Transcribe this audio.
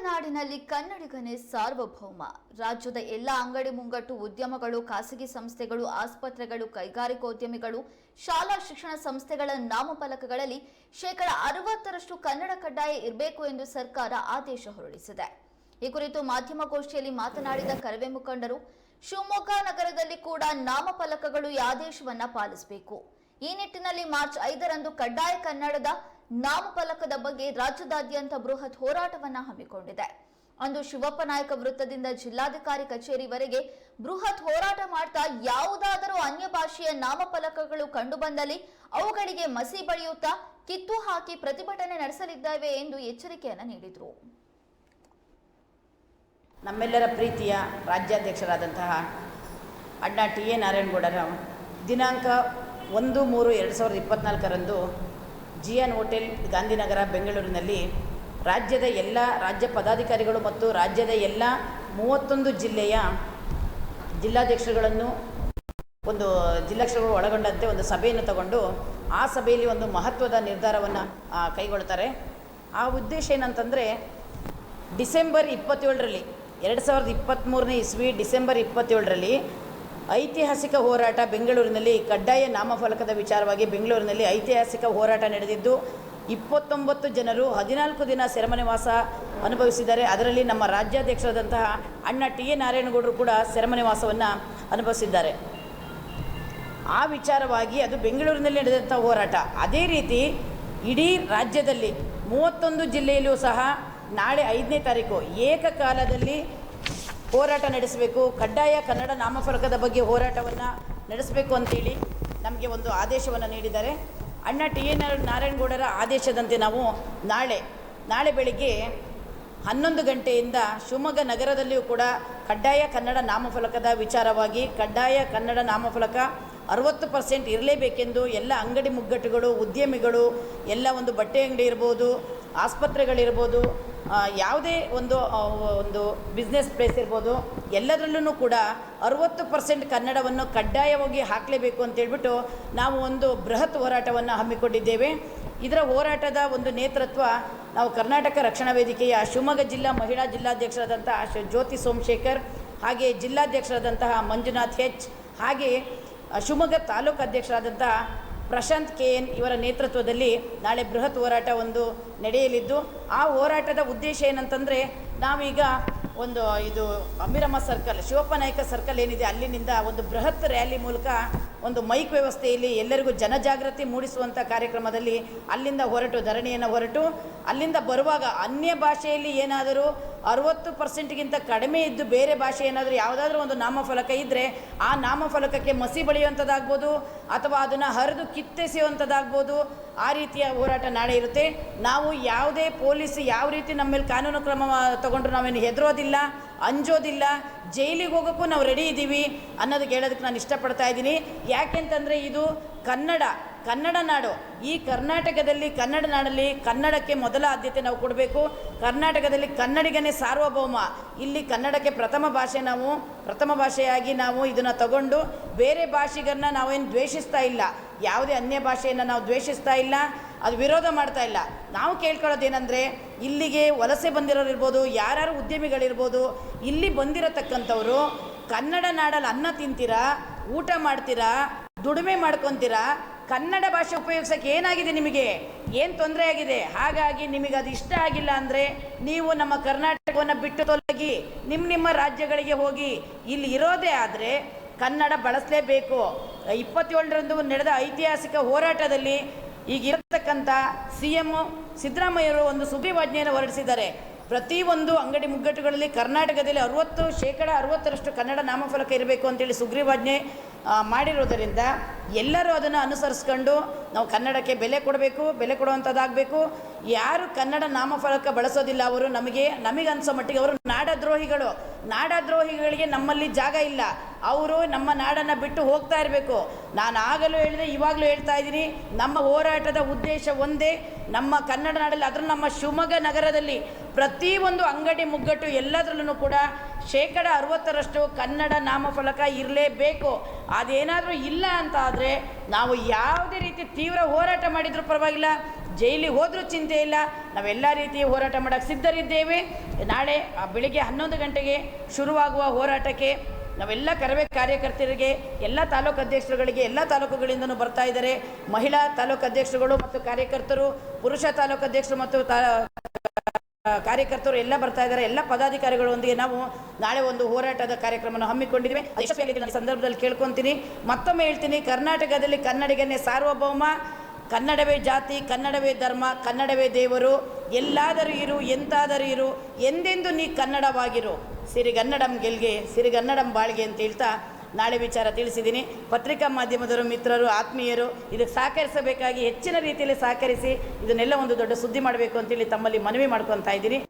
ನಾಡಿನಲ್ಲಿ ಕನ್ನಡಿಗನೇ ಸಾರ್ವಭೌಮ. ರಾಜ್ಯದ ಎಲ್ಲ ಅಂಗಡಿ ಮುಂಗಟ್ಟು ಉದ್ಯಮಗಳು, ಖಾಸಗಿ ಸಂಸ್ಥೆಗಳು, ಆಸ್ಪತ್ರೆಗಳು, ಕೈಗಾರಿಕೋದ್ಯಮಿಗಳು, ಶಾಲಾ ಶಿಕ್ಷಣ ಸಂಸ್ಥೆಗಳ ನಾಮಫಲಕಗಳಲ್ಲಿ ಶೇಕಡ ಅರವತ್ತರಷ್ಟು ಕನ್ನಡ ಕಡ್ಡಾಯ ಇರಬೇಕು ಎಂದು ಸರ್ಕಾರ ಆದೇಶ ಹೊರಡಿಸಿದೆ. ಈ ಕುರಿತು ಮಾಧ್ಯಮಗೋಷ್ಠಿಯಲ್ಲಿ ಮಾತನಾಡಿದ ಕರವೇ ಮುಖಂಡರು, ಶಿವಮೊಗ್ಗ ನಗರದಲ್ಲಿ ಕೂಡ ನಾಮಫಲಕಗಳು ಈ ಆದೇಶವನ್ನ ಪಾಲಿಸಬೇಕು. ಈ ನಿಟ್ಟಿನಲ್ಲಿ ಮಾರ್ಚ್ ಐದರಂದು ಕಡ್ಡಾಯ ಕನ್ನಡದ ನಾಮಫಲಕದ ಬಗ್ಗೆ ರಾಜ್ಯದಾದ್ಯಂತ ಬೃಹತ್ ಹೋರಾಟವನ್ನ ಹಮ್ಮಿಕೊಂಡಿದೆ. ಅಂದು ಶಿವಪ್ಪ ನಾಯಕ ವೃತ್ತದಿಂದ ಜಿಲ್ಲಾಧಿಕಾರಿ ಕಚೇರಿವರೆಗೆ ಬೃಹತ್ ಹೋರಾಟ ಮಾಡ್ತಾ ಯಾವುದಾದರೂ ಅನ್ಯ ಭಾಷೆಯ ನಾಮಫಲಕಗಳು ಕಂಡುಬಂದಲ್ಲಿ ಅವುಗಳಿಗೆ ಮಸಿ ಬಳಿಯುತ್ತಾ ಕಿತ್ತು ಹಾಕಿ ಪ್ರತಿಭಟನೆ ನಡೆಸಲಿದ್ದೇವೆ ಎಂದು ಎಚ್ಚರಿಕೆಯನ್ನು ನೀಡಿದರು. ನಮ್ಮೆಲ್ಲರ ಪ್ರೀತಿಯ ರಾಜ್ಯಾಧ್ಯಕ್ಷರಾದಂತಹ ಅಣ್ಣ ಟಿ ಎ ನಾರಾಯಣಗೌಡರ ದಿನಾಂಕ ಒಂದು ಮೂರು ಎರಡು ಸಾವಿರದ ಇಪ್ಪತ್ತ್ನಾಲ್ಕರಂದು ಜಿ ಎನ್ ಹೋಟೆಲ್, ಗಾಂಧಿನಗರ, ಬೆಂಗಳೂರಿನಲ್ಲಿ ರಾಜ್ಯದ ಎಲ್ಲ ರಾಜ್ಯ ಪದಾಧಿಕಾರಿಗಳು ಮತ್ತು ರಾಜ್ಯದ ಎಲ್ಲ ಮೂವತ್ತೊಂದು ಜಿಲ್ಲೆಯ ಜಿಲ್ಲಾಧ್ಯಕ್ಷರುಗಳನ್ನು ಒಂದು ಜಿಲ್ಲಾಧ್ಯಕ್ಷರುಗಳು ಒಳಗೊಂಡಂತೆ ಒಂದು ಸಭೆಯನ್ನು ತಗೊಂಡು ಆ ಸಭೆಯಲ್ಲಿ ಒಂದು ಮಹತ್ವದ ನಿರ್ಧಾರವನ್ನು ಕೈಗೊಳ್ತಾರೆ. ಆ ಉದ್ದೇಶ ಏನಂತಂದರೆ ಡಿಸೆಂಬರ್ ಇಪ್ಪತ್ತೇಳರಲ್ಲಿ, ಎರಡು ಸಾವಿರದ ಇಪ್ಪತ್ತ್ಮೂರನೇ ಇಸ್ವಿ ಡಿಸೆಂಬರ್ ಇಪ್ಪತ್ತೇಳರಲ್ಲಿ ಐತಿಹಾಸಿಕ ಹೋರಾಟ ಬೆಂಗಳೂರಿನಲ್ಲಿ ಕಡ್ಡಾಯ ನಾಮಫಲಕದ ವಿಚಾರವಾಗಿ ಬೆಂಗಳೂರಿನಲ್ಲಿ ಐತಿಹಾಸಿಕ ಹೋರಾಟ ನಡೆದಿದ್ದು, ಇಪ್ಪತ್ತೊಂಬತ್ತು ಜನರು ಹದಿನಾಲ್ಕು ದಿನ ಸೆರೆಮನೆವಾಸ ಅನುಭವಿಸಿದ್ದಾರೆ. ಅದರಲ್ಲಿ ನಮ್ಮ ರಾಜ್ಯಾಧ್ಯಕ್ಷರಾದಂತಹ ಅಣ್ಣ ಟಿ ಎ ನಾರಾಯಣಗೌಡರು ಕೂಡ ಸೆರೆಮನೆವಾಸವನ್ನು ಅನುಭವಿಸಿದ್ದಾರೆ. ಆ ವಿಚಾರವಾಗಿ ಅದು ಬೆಂಗಳೂರಿನಲ್ಲಿ ನಡೆದಂಥ ಹೋರಾಟ. ಅದೇ ರೀತಿ ಇಡೀ ರಾಜ್ಯದಲ್ಲಿ ಮೂವತ್ತೊಂದು ಜಿಲ್ಲೆಯಲ್ಲೂ ಸಹ ನಾಳೆ ಐದನೇ ತಾರೀಕು ಏಕಕಾಲದಲ್ಲಿ ಹೋರಾಟ ನಡೆಸಬೇಕು. ಕಡ್ಡಾಯ ಕನ್ನಡ ನಾಮಫಲಕದ ಬಗ್ಗೆ ಹೋರಾಟವನ್ನು ನಡೆಸಬೇಕು ಅಂತೇಳಿ ನಮಗೆ ಒಂದು ಆದೇಶವನ್ನು ನೀಡಿದ್ದಾರೆ. ಅಣ್ಣ ಟಿ ಎನ್ ನಾರಾಯಣಗೌಡರ ಆದೇಶದಂತೆ ನಾವು ನಾಳೆ ನಾಳೆ ಬೆಳಿಗ್ಗೆ ಹನ್ನೊಂದು ಗಂಟೆಯಿಂದ ಶಿವಮೊಗ್ಗ ನಗರದಲ್ಲಿಯೂ ಕೂಡ ಕಡ್ಡಾಯ ಕನ್ನಡ ನಾಮಫಲಕದ ವಿಚಾರವಾಗಿ ಕಡ್ಡಾಯ ಕನ್ನಡ ನಾಮಫಲಕ ಅರವತ್ತು ಪರ್ಸೆಂಟ್ ಇರಲೇಬೇಕೆಂದು ಎಲ್ಲ ಅಂಗಡಿ ಮುಗ್ಗಟ್ಟುಗಳು, ಉದ್ಯಮಿಗಳು, ಎಲ್ಲ ಒಂದು ಬಟ್ಟೆ ಅಂಗಡಿ ಇರ್ಬೋದು, ಆಸ್ಪತ್ರೆಗಳಿರ್ಬೋದು ಯಾವುದೇ ಒಂದು ಒಂದು ಬಿಸ್ನೆಸ್ ಪ್ಲೇಸ್ ಇರ್ಬೋದು, ಎಲ್ಲದರಲ್ಲೂ ಕೂಡ ಅರುವತ್ತು ಪರ್ಸೆಂಟ್ ಕನ್ನಡವನ್ನು ಕಡ್ಡಾಯವಾಗಿ ಹಾಕಲೇಬೇಕು ಅಂತೇಳ್ಬಿಟ್ಟು ನಾವು ಒಂದು ಬೃಹತ್ ಹೋರಾಟವನ್ನು ಹಮ್ಮಿಕೊಂಡಿದ್ದೇವೆ. ಇದರ ಹೋರಾಟದ ಒಂದು ನೇತೃತ್ವ ನಾವು ಕರ್ನಾಟಕ ರಕ್ಷಣಾ ವೇದಿಕೆಯ ಶಿವಮೊಗ್ಗ ಜಿಲ್ಲಾ ಮಹಿಳಾ ಜಿಲ್ಲಾಧ್ಯಕ್ಷರಾದಂತಹ ಜ್ಯೋತಿ ಸೋಮಶೇಖರ್, ಹಾಗೆ ಜಿಲ್ಲಾಧ್ಯಕ್ಷರಾದಂತಹ ಮಂಜುನಾಥ್ ಹೆಚ್, ಹಾಗೆ ಶಿವಮೊಗ್ಗ ತಾಲೂಕು ಅಧ್ಯಕ್ಷರಾದಂಥ ಪ್ರಶಾಂತ್ ಕೆ ಎನ್ ಇವರ ನೇತೃತ್ವದಲ್ಲಿ ನಾಳೆ ಬೃಹತ್ ಹೋರಾಟ ಒಂದು ನಡೆಯಲಿದ್ದು, ಆ ಹೋರಾಟದ ಉದ್ದೇಶ ಏನಂತಂದರೆ ನಾವೀಗ ಒಂದು ಇದು ಅಮೀರಮ್ಮ ಸರ್ಕಲ್, ಶಿವಪ್ಪ ನಾಯಕ ಸರ್ಕಲ್ ಏನಿದೆ, ಅಲ್ಲಿನಿಂದ ಒಂದು ಬೃಹತ್ ರ್ಯಾಲಿ ಮೂಲಕ ಒಂದು ಮೈಕ್ ವ್ಯವಸ್ಥೆಯಲ್ಲಿ ಎಲ್ಲರಿಗೂ ಜನಜಾಗೃತಿ ಮೂಡಿಸುವಂಥ ಕಾರ್ಯಕ್ರಮದಲ್ಲಿ ಅಲ್ಲಿಂದ ಹೊರಟು, ಧರಣಿಯನ್ನು ಹೊರಟು, ಅಲ್ಲಿಂದ ಬರುವಾಗ ಅನ್ಯ ಭಾಷೆಯಲ್ಲಿ ಏನಾದರೂ ಅರುವತ್ತು ಪರ್ಸೆಂಟ್ಗಿಂತ ಕಡಿಮೆ ಇದ್ದು ಬೇರೆ ಭಾಷೆ ಏನಾದರೂ ಯಾವುದಾದ್ರೂ ಒಂದು ನಾಮಫಲಕ ಇದ್ದರೆ ಆ ನಾಮಫಲಕಕ್ಕೆ ಮಸಿ ಬಳಿಯುವಂಥದ್ದಾಗ್ಬೋದು ಅಥವಾ ಅದನ್ನು ಹರಿದು ಕಿತ್ತೆಸೆಯುವಂಥದ್ದಾಗ್ಬೋದು ಆ ರೀತಿಯ ಹೋರಾಟ ನಾಳೆ ಇರುತ್ತೆ. ನಾವು ಯಾವುದೇ ಪೊಲೀಸ್ ಯಾವ ರೀತಿ ನಮ್ಮ ಮೇಲೆ ಕಾನೂನು ಕ್ರಮ ತಗೊಂಡ್ರು ನಾವೇನು ಹೆದರೋದಿಲ್ಲ, ಅಂಜೋದಿಲ್ಲ, ಜೈಲಿಗೆ ಹೋಗೋಕ್ಕೂ ನಾವು ರೆಡಿ ಇದ್ದೀವಿ ಅನ್ನೋದಕ್ಕೆ ಹೇಳೋದಕ್ಕೆ ನಾನು ಇಷ್ಟಪಡ್ತಾ ಇದ್ದೀನಿ. ಯಾಕೆಂತಂದರೆ ಇದು ಕನ್ನಡ ಕನ್ನಡ ನಾಡು. ಈ ಕರ್ನಾಟಕದಲ್ಲಿ ಕನ್ನಡ ನಾಡಲ್ಲಿ ಕನ್ನಡಕ್ಕೆ ಮೊದಲ ಆದ್ಯತೆ ನಾವು ಕೊಡಬೇಕು. ಕರ್ನಾಟಕದಲ್ಲಿ ಕನ್ನಡಿಗನೇ ಸಾರ್ವಭೌಮ. ಇಲ್ಲಿ ಕನ್ನಡಕ್ಕೆ ಪ್ರಥಮ ಭಾಷೆ ನಾವು, ಪ್ರಥಮ ಭಾಷೆಯಾಗಿ ನಾವು ಇದನ್ನು ತಗೊಂಡು ಬೇರೆ ಭಾಷಿಗರನ್ನ ನಾವೇನು ದ್ವೇಷಿಸ್ತಾ ಇಲ್ಲ. ಯಾವುದೇ ಅನ್ಯ ಭಾಷೆಯನ್ನು ನಾವು ದ್ವೇಷಿಸ್ತಾ ಇಲ್ಲ. ಅದು ವಿರೋಧ ಮಾಡ್ತಾ ಇಲ್ಲ. ನಾವು ಕೇಳ್ಕೊಳ್ಳೋದೇನೆಂದರೆ ಇಲ್ಲಿಗೆ ವಲಸೆ ಬಂದಿರೋರು ಇರ್ಬೋದು ಯಾರ್ಯಾರು ಉದ್ಯಮಿಗಳಿರ್ಬೋದು, ಇಲ್ಲಿ ಬಂದಿರತಕ್ಕಂಥವ್ರು ಕನ್ನಡ ನಾಡಲ್ಲಿ ಅನ್ನ ತಿಂತೀರಾ, ಊಟ ಮಾಡ್ತೀರಾ ದುಡಿಮೆ ಮಾಡ್ಕೊತೀರಾ? ಕನ್ನಡ ಭಾಷೆ ಉಪಯೋಗಿಸೋಕೆ ಏನಾಗಿದೆ ನಿಮಗೆ? ಏನು ತೊಂದರೆ ಆಗಿದೆ? ಹಾಗಾಗಿ ನಿಮಗೆ ಅದು ಇಷ್ಟ ಆಗಿಲ್ಲ ಅಂದರೆ ನೀವು ನಮ್ಮ ಕರ್ನಾಟಕವನ್ನು ಬಿಟ್ಟು ತೊಲಗಿ ನಿಮ್ಮ ನಿಮ್ಮ ರಾಜ್ಯಗಳಿಗೆ ಹೋಗಿ ಇಲ್ಲಿ ಇರೋದೇ ಆದರೆ ಕನ್ನಡ ಬಳಸಲೇಬೇಕು. ಇಪ್ಪತ್ತೇಳರಂದು ನಡೆದ ಐತಿಹಾಸಿಕ ಹೋರಾಟದಲ್ಲಿ ಈಗಿರತಕ್ಕಂಥ ಸಿ ಎಂ ಸಿದ್ದರಾಮಯ್ಯರು ಒಂದು ಸುಗ್ರೀವಾಜ್ಞೆಯನ್ನು ಹೊರಡಿಸಿದ್ದಾರೆ. ಪ್ರತಿಯೊಂದು ಅಂಗಡಿ ಮುಗ್ಗಟ್ಟುಗಳಲ್ಲಿ ಕರ್ನಾಟಕದಲ್ಲಿ ಅರುವತ್ತು ಶೇಕಡ ಅರುವತ್ತರಷ್ಟು ಕನ್ನಡ ನಾಮಫಲಕ ಇರಬೇಕು ಅಂತೇಳಿ ಸುಗ್ರೀವಾಜ್ಞೆ ಮಾಡಿರೋದರಿಂದ ಎಲ್ಲರೂ ಅದನ್ನು ಅನುಸರಿಸ್ಕೊಂಡು ನಾವು ಕನ್ನಡಕ್ಕೆ ಬೆಲೆ ಕೊಡಬೇಕು, ಬೆಲೆ ಕೊಡುವಂಥದ್ದಾಗಬೇಕು. ಯಾರು ಕನ್ನಡ ನಾಮಫಲಕ ಬಳಸೋದಿಲ್ಲ ಅವರು ನಮಗೆ ನಮಗೆ ಅನಿಸೋ ಮಟ್ಟಿಗೆ ಅವರು ನಾಡದ್ರೋಹಿಗಳು. ನಾಡದ್ರೋಹಿಗಳಿಗೆ ನಮ್ಮಲ್ಲಿ ಜಾಗ ಇಲ್ಲ. ಅವರು ನಮ್ಮ ನಾಡನ್ನು ಬಿಟ್ಟು ಹೋಗ್ತಾ ಇರಬೇಕು. ನಾನು ಆಗಲೂ ಹೇಳಿದೆ, ಇವಾಗಲೂ ಹೇಳ್ತಾ ಇದ್ದೀನಿ, ನಮ್ಮ ಹೋರಾಟದ ಉದ್ದೇಶ ಒಂದೇ. ನಮ್ಮ ಕನ್ನಡ ನಾಡಲ್ಲಿ ಅದರ ನಮ್ಮ ಶಿವಮೊಗ್ಗ ನಗರದಲ್ಲಿ ಪ್ರತಿಯೊಂದು ಅಂಗಡಿ ಮುಗ್ಗಟ್ಟು ಎಲ್ಲದರಲ್ಲೂ ಕೂಡ ಶೇಕಡ ಅರವತ್ತರಷ್ಟು ಕನ್ನಡ ನಾಮಫಲಕ ಇರಲೇಬೇಕು. ಅದೇನಾದರೂ ಇಲ್ಲ ಅಂತ ಆದರೆ ನಾವು ಯಾವುದೇ ರೀತಿ ತೀವ್ರ ಹೋರಾಟ ಮಾಡಿದರೂ ಪರವಾಗಿಲ್ಲ, ಜೈಲಿಗೆ ಹೋದರೂ ಚಿಂತೆ ಇಲ್ಲ. ನಾವೆಲ್ಲ ರೀತಿ ಹೋರಾಟ ಮಾಡೋಕ್ಕೆ ಸಿದ್ಧರಿದ್ದೇವೆ. ನಾಳೆ ಬೆಳಿಗ್ಗೆ ಹನ್ನೊಂದು ಗಂಟೆಗೆ ಶುರುವಾಗುವ ಹೋರಾಟಕ್ಕೆ ನಾವೆಲ್ಲ ಕರವೇ ಕಾರ್ಯಕರ್ತರಿಗೆ, ಎಲ್ಲ ತಾಲೂಕು ಅಧ್ಯಕ್ಷರುಗಳಿಗೆ, ಎಲ್ಲ ತಾಲೂಕುಗಳಿಂದನೂ ಬರ್ತಾ ಇದ್ದಾರೆ. ಮಹಿಳಾ ತಾಲೂಕು ಅಧ್ಯಕ್ಷರುಗಳು ಮತ್ತು ಕಾರ್ಯಕರ್ತರು, ಪುರುಷ ತಾಲೂಕು ಅಧ್ಯಕ್ಷರು ಮತ್ತು ತಾ, ಕಾರ್ಯಕರ್ತರು ಎಲ್ಲ ಬರ್ತಾ ಇದ್ದಾರೆ. ಎಲ್ಲ ಪದಾಧಿಕಾರಿಗಳೊಂದಿಗೆ ನಾವು ನಾಳೆ ಒಂದು ಹೋರಾಟದ ಕಾರ್ಯಕ್ರಮವನ್ನು ಹಮ್ಮಿಕೊಂಡಿದ್ದೇವೆ. ಸಂದರ್ಭದಲ್ಲಿ ಕೇಳ್ಕೊತೀನಿ. ಮತ್ತೊಮ್ಮೆ ಹೇಳ್ತೀನಿ, ಕರ್ನಾಟಕದಲ್ಲಿ ಕನ್ನಡಿಗನೇ ಸಾರ್ವಭೌಮ. ಕನ್ನಡವೇ ಜಾತಿ, ಕನ್ನಡವೇ ಧರ್ಮ, ಕನ್ನಡವೇ ದೇವರು, ಎಲ್ಲಾದರೂ ಇರು, ಎಂತಾದರೂ ಇರು, ಎಂದೆಂದು ನೀ ಕನ್ನಡವಾಗಿರು. ಸಿರಿಗನ್ನಡಂ ಗೆಲ್ಗೆ, ಸಿರಿಗನ್ನಡಂ ಬಾಳ್ಗೆ ಅಂತ ಹೇಳ್ತಾ ನಾಳೆ ವಿಚಾರ ತಿಳಿಸಿದ್ದೀನಿ. ಪತ್ರಿಕಾ ಮಾಧ್ಯಮದವರು, ಮಿತ್ರರು, ಆತ್ಮೀಯರು, ಇದಕ್ಕೆ ಸಹಕರಿಸಬೇಕಾಗಿ ಹೆಚ್ಚಿನ ರೀತಿಯಲ್ಲಿ ಸಹಕರಿಸಿ ಇದನ್ನೆಲ್ಲ ಒಂದು ದೊಡ್ಡ ಸುದ್ದಿ ಮಾಡಬೇಕು ಅಂತೇಳಿ ತಮ್ಮಲ್ಲಿ ಮನವಿ ಮಾಡ್ಕೊತಾ ಇದ್ದೀನಿ.